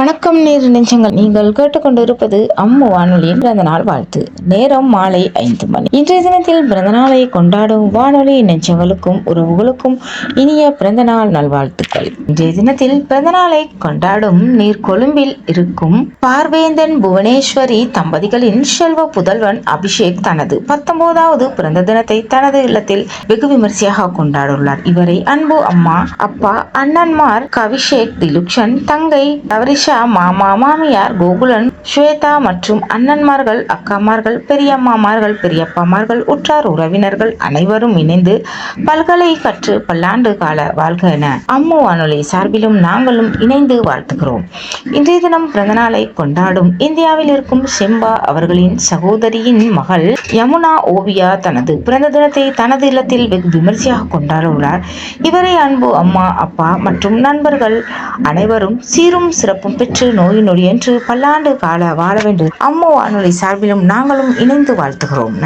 வணக்கம் நேரு நெஞ்சங்கள். நீங்கள் கேட்டுக்கொண்டிருப்பது அம்மு வானொலியின் பிறந்தநாள் வாழ்த்து. நேரம் மாலை ஐந்து மணி. இன்றைய தினத்தில் பிறந்தநாளை கொண்டாடும் வானொலி நெஞ்சங்களுக்கும் உறவுகளுக்கும் இனிய பிறந்தநாள் நல்வாழ்த்துக்கள். இன்றைய தினத்தில் பிறந்த நாளை கொண்டாடும் நீர் கொழும்பில் இருக்கும் பார்வேந்தன் புவனேஸ்வரி தம்பதிகளின் செல்வ புதல்வன் அபிஷேக் தனது பத்தொன்பதாவது பிறந்த தினத்தை தனது இல்லத்தில் வெகு விமர்சையாக கொண்டாடுள்ளார். இவரை அன்பு அம்மா அப்பா அண்ணன்மார் கவிஷேக் திலுக்ஷன் தங்கை நவரிஷா மாமா மாமியார் கோகுலன் ஸ்வேதா மற்றும் அண்ணன்மார்கள் அக்காமார்கள் பெரியம்மாமார்கள் பெரியப்பாமார்கள் உற்றார் உறவினர்கள் அனைவரும் இணைந்து பல்கலை கற்று பல்லாண்டு கால வாழ்க என அம்மு வானொலி சார்பிலும் நாங்களும் இணைந்து வாழ்த்துகிறோம். இன்றைய தினம் பிறந்தநாளை கொண்டாடும் இந்தியாவில் இருக்கும் செம்பா அவர்களின் சகோதரியின் மகள் யமுனா ஓவியா தனது பிறந்த தினத்தை தனது இல்லத்தில் வெகு விமர்சையாக கொண்டாடியுள்ளார் இவரை அன்பு அம்மா அப்பா மற்றும் நண்பர்கள் அனைவரும் சீரும் சிறப்பும் பெற்று நோய் நொடியென்று பல்லாண்டு கால வாழ வேண்டும். அம்மா வானொலி சார்பிலும் நாங்களும் இணைந்து வாழ்த்துகிறோம்.